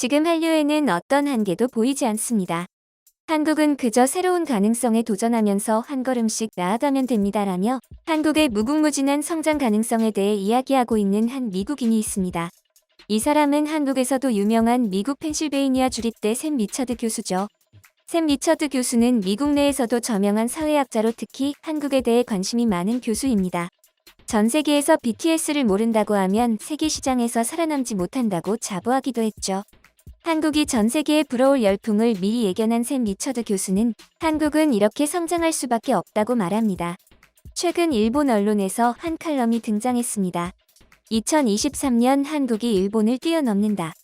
지금 한류에는 어떤 한계도 보이지 않습니다. 한국은 그저 새로운 가능성에 도전하면서 한 걸음씩 나아가면 됩니다라며 한국의 무궁무진한 성장 가능성에 대해 이야기하고 있는 한 미국인이 있습니다. 이 사람은 한국에서도 유명한 미국 펜실베이니아 주립대 샘 리처드 교수죠. 샘 리처드 교수는 미국 내에서도 저명한 사회학자로 특히 한국에 대해 관심이 많은 교수입니다. 전 세계에서 BTS를 모른다고 하면 세계 시장에서 살아남지 못한다고 자부하기도 했죠. 한국이 전 세계에 불어올 열풍을 미리 예견한 샘 리처드 교수는 한국은 이렇게 성장할 수밖에 없다고 말합니다. 최근 일본 언론에서 한 칼럼이 등장했습니다. 2023년 한국이 일본을 뛰어넘는다.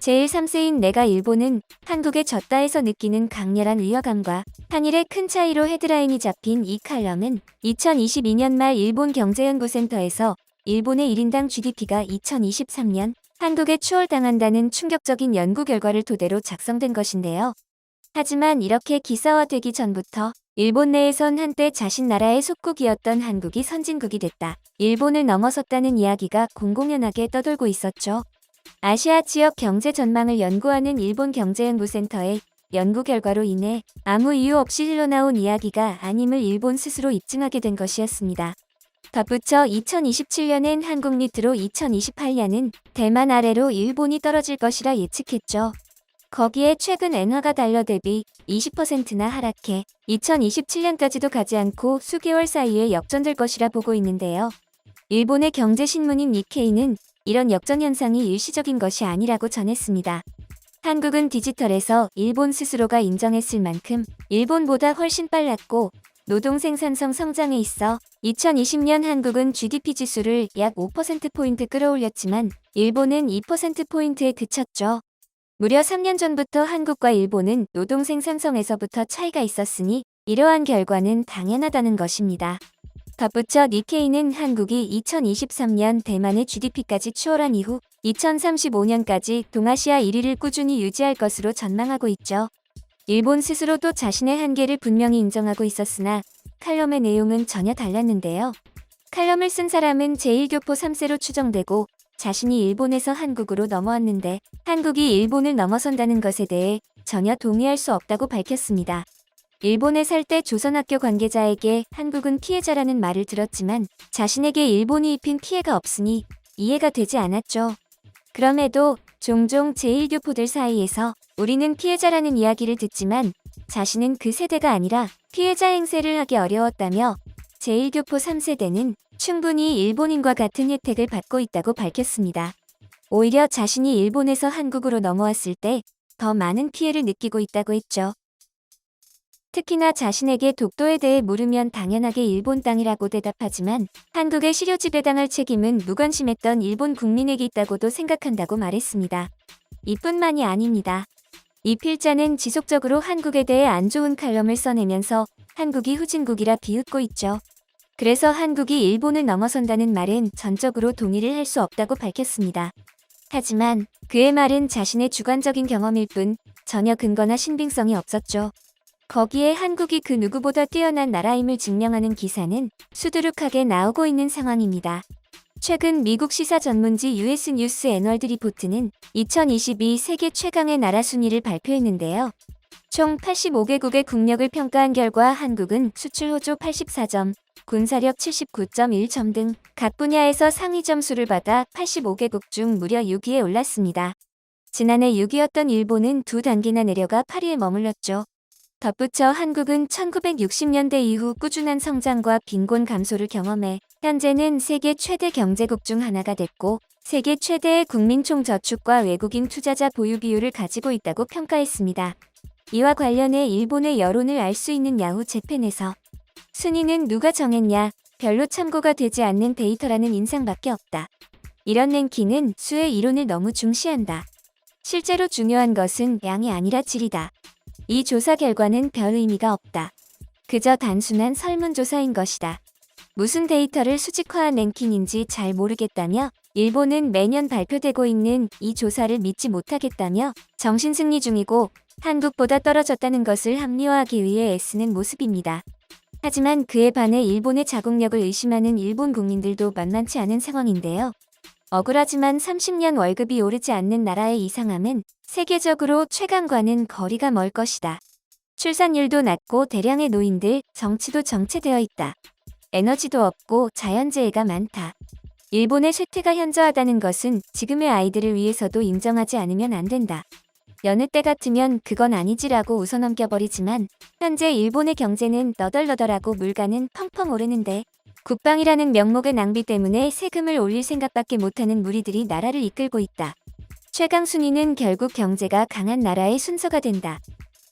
제1-3세인 내가 일본은 한국에 졌다 해서 느끼는 강렬한 위화감과 한일의 큰 차이로 헤드라인이 잡힌 이 칼럼은 2022년 말 일본 경제연구센터에서 일본의 1인당 GDP가 2023년 한국에 추월당한다는 충격적인 연구 결과를 토대로 작성된 것인데요. 하지만 이렇게 기사화되기 전부터 일본 내에선 한때 자신 나라의 속국이었던 한국이 선진국이 됐다. 일본을 넘어섰다는 이야기가 공공연하게 떠돌고 있었죠. 아시아 지역 경제 전망을 연구하는 일본 경제연구센터의 연구 결과로 인해 아무 이유 없이 흘러나온 이야기가 아님을 일본 스스로 입증하게 된 것이었습니다. 덧붙여 2027년엔 한국 밑으로 2028년은 대만 아래로 일본이 떨어질 것이라 예측했죠. 거기에 최근 엔화가 달러 대비 20%나 하락해 2027년까지도 가지 않고 수개월 사이에 역전될 것이라 보고 있는데요. 일본의 경제신문인 니케이는 이런 역전 현상이 일시적인 것이 아니라고 전했습니다. 한국은 디지털에서 일본 스스로가 인정했을 만큼 일본보다 훨씬 빨랐고 노동 생산성 성장에 있어 2020년 한국은 GDP 지수를 약 5%포인트 끌어올렸지만 일본은 2%포인트에 그쳤죠. 무려 3년 전부터 한국과 일본은 노동 생산성에서부터 차이가 있었으니 이러한 결과는 당연하다는 것입니다. 덧붙여 니케이는 한국이 2023년 대만의 GDP까지 추월한 이후 2035년까지 동아시아 1위를 꾸준히 유지할 것으로 전망하고 있죠. 일본 스스로도 자신의 한계를 분명히 인정하고 있었으나 칼럼의 내용은 전혀 달랐는데요. 칼럼을 쓴 사람은 제1교포 3세로 추정되고 자신이 일본에서 한국으로 넘어왔는데 한국이 일본을 넘어선다는 것에 대해 전혀 동의할 수 없다고 밝혔습니다. 일본에 살 때 조선학교 관계자에게 한국은 피해자라는 말을 들었지만 자신에게 일본이 입힌 피해가 없으니 이해가 되지 않았죠. 그럼에도 종종 제1교포들 사이에서 우리는 피해자라는 이야기를 듣지만 자신은 그 세대가 아니라 피해자 행세를 하기 어려웠다며 제1교포 3세대는 충분히 일본인과 같은 혜택을 받고 있다고 밝혔습니다. 오히려 자신이 일본에서 한국으로 넘어왔을 때 더 많은 피해를 느끼고 있다고 했죠. 특히나 자신에게 독도에 대해 물으면 당연하게 일본 땅이라고 대답하지만 한국의 시료지 배당할 책임은 무관심했던 일본 국민에게 있다고도 생각한다고 말했습니다. 이뿐만이 아닙니다. 이 필자는 지속적으로 한국에 대해 안 좋은 칼럼을 써내면서 한국이 후진국이라 비웃고 있죠. 그래서 한국이 일본을 넘어선다는 말은 전적으로 동의를 할 수 없다고 밝혔습니다. 하지만 그의 말은 자신의 주관적인 경험일 뿐 전혀 근거나 신빙성이 없었죠. 거기에 한국이 그 누구보다 뛰어난 나라임을 증명하는 기사는 수두룩하게 나오고 있는 상황입니다. 최근 미국 시사 전문지 US 뉴스 애널드 리포트는 2022 세계 최강의 나라 순위를 발표했는데요. 총 85개국의 국력을 평가한 결과 한국은 수출 호조 84점, 군사력 79.1점 등 각 분야에서 상위 점수를 받아 85개국 중 무려 6위에 올랐습니다. 지난해 6위였던 일본은 두 단계나 내려가 8위에 머물렀죠. 덧붙여 한국은 1960년대 이후 꾸준한 성장과 빈곤 감소를 경험해 현재는 세계 최대 경제국 중 하나가 됐고 세계 최대의 국민 총 저축과 외국인 투자자 보유 비율을 가지고 있다고 평가했습니다. 이와 관련해 일본의 여론을 알 수 있는 야후 재팬에서 순위는 누가 정했냐 별로 참고가 되지 않는 데이터라는 인상밖에 없다. 이런 랭킹은 수의 이론을 너무 중시한다. 실제로 중요한 것은 양이 아니라 질이다. 이 조사 결과는 별 의미가 없다. 그저 단순한 설문조사인 것이다. 무슨 데이터를 수직화한 랭킹인지 잘 모르겠다며 일본은 매년 발표되고 있는 이 조사를 믿지 못하겠다며 정신승리 중이고 한국보다 떨어졌다는 것을 합리화하기 위해 애쓰는 모습입니다. 하지만 그에 반해 일본의 자국력을 의심하는 일본 국민들도 만만치 않은 상황인데요. 억울하지만 30년 월급이 오르지 않는 나라의 이상함은 세계적으로 최강과는 거리가 멀 것이다. 출산율도 낮고 대량의 노인들, 정치도 정체되어 있다. 에너지도 없고 자연재해가 많다. 일본의 쇠퇴가 현저하다는 것은 지금의 아이들을 위해서도 인정하지 않으면 안 된다. 여느 때 같으면 그건 아니지라고 웃어 넘겨버리지만 현재 일본의 경제는 너덜너덜하고 물가는 펑펑 오르는데 국방이라는 명목의 낭비 때문에 세금을 올릴 생각밖에 못하는 무리들이 나라를 이끌고 있다. 최강 순위는 결국 경제가 강한 나라의 순서가 된다.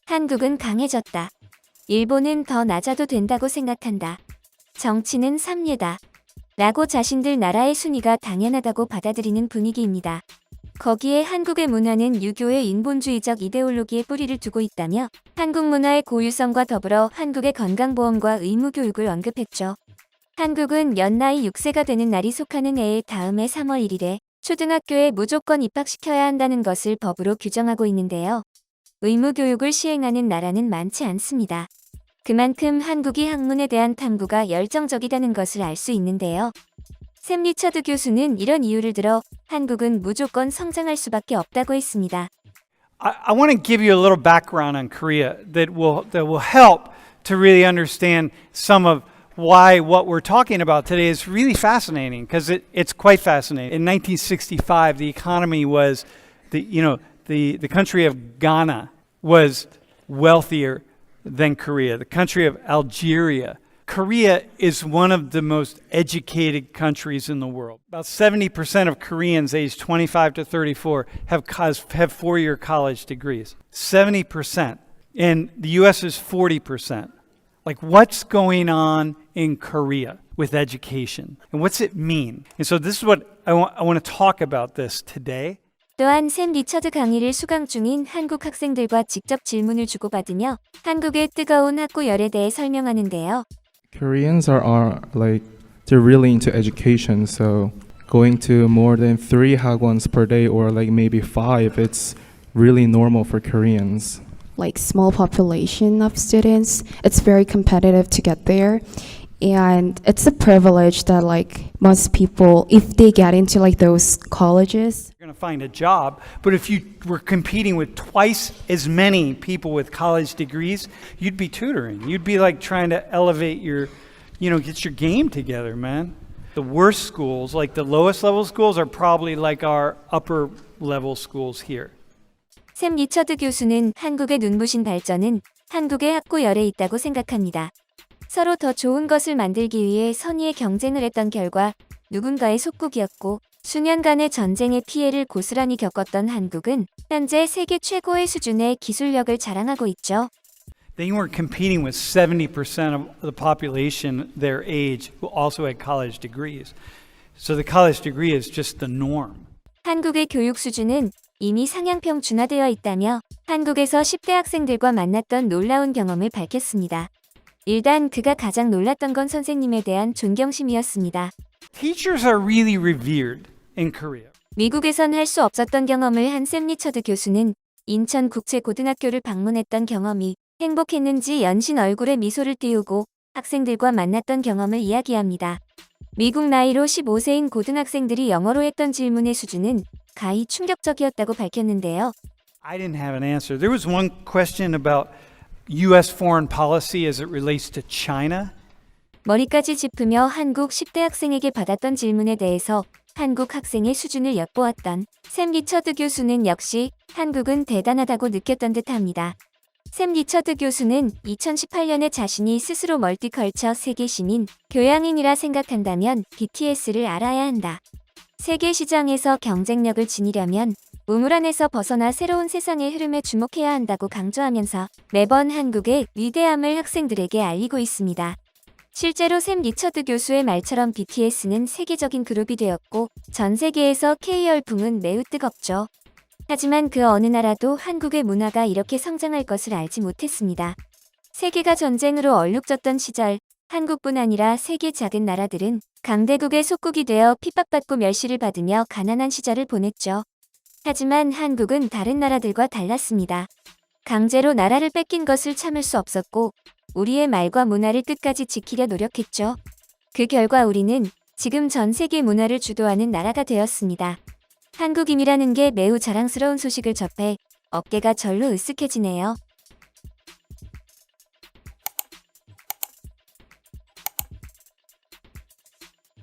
한국은 강해졌다. 일본은 더 낮아도 된다고 생각한다. 정치는 삼례다. 라고 자신들 나라의 순위가 당연하다고 받아들이는 분위기입니다. 거기에 한국의 문화는 유교의 인본주의적 이데올로기에 뿌리를 두고 있다며 한국 문화의 고유성과 더불어 한국의 건강보험과 의무교육을 언급했죠. 한국은 연나이 6세가 되는 날이 속하는 해의 다음해 3월 1일에 초등학교에 무조건 입학시켜야 한다는 것을 법으로 규정하고 있는데요. 의무교육을 시행하는 나라는 많지 않습니다. 그만큼 한국이 학문에 대한 탐구가 열정적이다는 것을 알 수 있는데요. 샘 리처드 교수는 이런 이유를 들어 한국은 무조건 성장할 수밖에 없다고 했습니다. I, I want to give you a little background on Korea that will that will help to really understand some of why what we're talking about today is really fascinating because it, it's quite fascinating. In 1965, the economy was the you know the the country of Ghana was wealthier than Korea. The country of Algeria. Korea is one of the most educated countries in the world. About 70% of Koreans aged 25 to 34 have, have four year college degrees. 70%. And the US is 40%. Like, what's going on in Korea with education? And what's it mean? And so, this is what I want, I want to talk about this today. 또한 샘 리처드 강의를 수강 중인 한국 학생들과 직접 질문을 주고받으며 한국의 뜨거운 학구 열에 대해 설명하는데요. Koreans are, are like they're really into education, so going to more than three hagwons per day or like maybe five, it's really normal for Koreans. like small population of students. It's very competitive to get there. And it's a privilege that like most people if they get into like those colleges, You're to find a job. But if you were competing with twice as many people with college degrees, you'd be tutoring. You'd be like trying to elevate your, you know, get your game together, man. The worst schools, like the lowest level schools, are probably like our upper level schools here. 샘 리처드 교수는 한국의 눈부신 발전은 한국의 학구 열에 있다고 생각합니다. 서로 더 좋은 것을 만들기 위해 선의의 경쟁을 했던 결과 누군가의 속국이었고 수년간의 전쟁의 피해를 고스란히 겪었던 한국은 현재 세계 최고의 수준의 기술력을 자랑하고 있죠. They were competing with 70% of the population their age who also had college degrees. So the college degree is just the norm. 한국의 교육 수준은 이미 상향평 준화되어 있다며 한국에서 10대 학생들과 만났던 놀라운 경험을 밝혔습니다. 일단 그가 가장 놀랐던 건 선생님에 대한 존경심이었습니다. Teachers are really revered in Korea. 미국에선 할 수 없었던 경험을 한샘 리처드 교수는 인천 국제고등학교를 방문했던 경험이 행복했는지 연신 얼굴에 미소를 띄우고 학생들과 만났던 경험을 이야기합니다. 미국 나이로 15세인 고등학생들이 영어로 했던 질문의 수준은 가히 충격적이었다고 밝혔는데요. I didn't have an answer. There was one question about U.S. foreign policy as it relates to China. 머리까지 짚으며 한국 10대 학생에게 받았던 질문에 대해서 한국 학생의 수준을 엿보았던 샘 리처드 교수는 역시 한국은 대단하다고 느꼈던 듯합니다. 샘 리처드 교수는 2018년에 자신이 스스로 멀티컬처 세계 시민, 교양인이라 생각한다면 BTS를 알아야 한다. 세계 시장에서 경쟁력을 지니려면 우물 안에서 벗어나 새로운 세상의 흐름에 주목해야 한다고 강조하면서 매번 한국의 위대함을 학생들에게 알리고 있습니다. 실제로 샘 리처드 교수의 말처럼 BTS는 세계적인 그룹이 되었고 전 세계에서 K 열풍은 매우 뜨겁죠. 하지만 그 어느 나라도 한국의 문화가 이렇게 성장할 것을 알지 못했습니다. 세계가 전쟁으로 얼룩졌던 시절 한국뿐 아니라 세계 작은 나라들은 강대국의 속국이 되어 핍박받고 멸시를 받으며 가난한 시절을 보냈죠. 하지만 한국은 다른 나라들과 달랐습니다. 강제로 나라를 뺏긴 것을 참을 수 없었고 우리의 말과 문화를 끝까지 지키려 노력했죠. 그 결과 우리는 지금 전 세계 문화를 주도하는 나라가 되었습니다. 한국인이라는 게 매우 자랑스러운 소식을 접해 어깨가 절로 으쓱해지네요.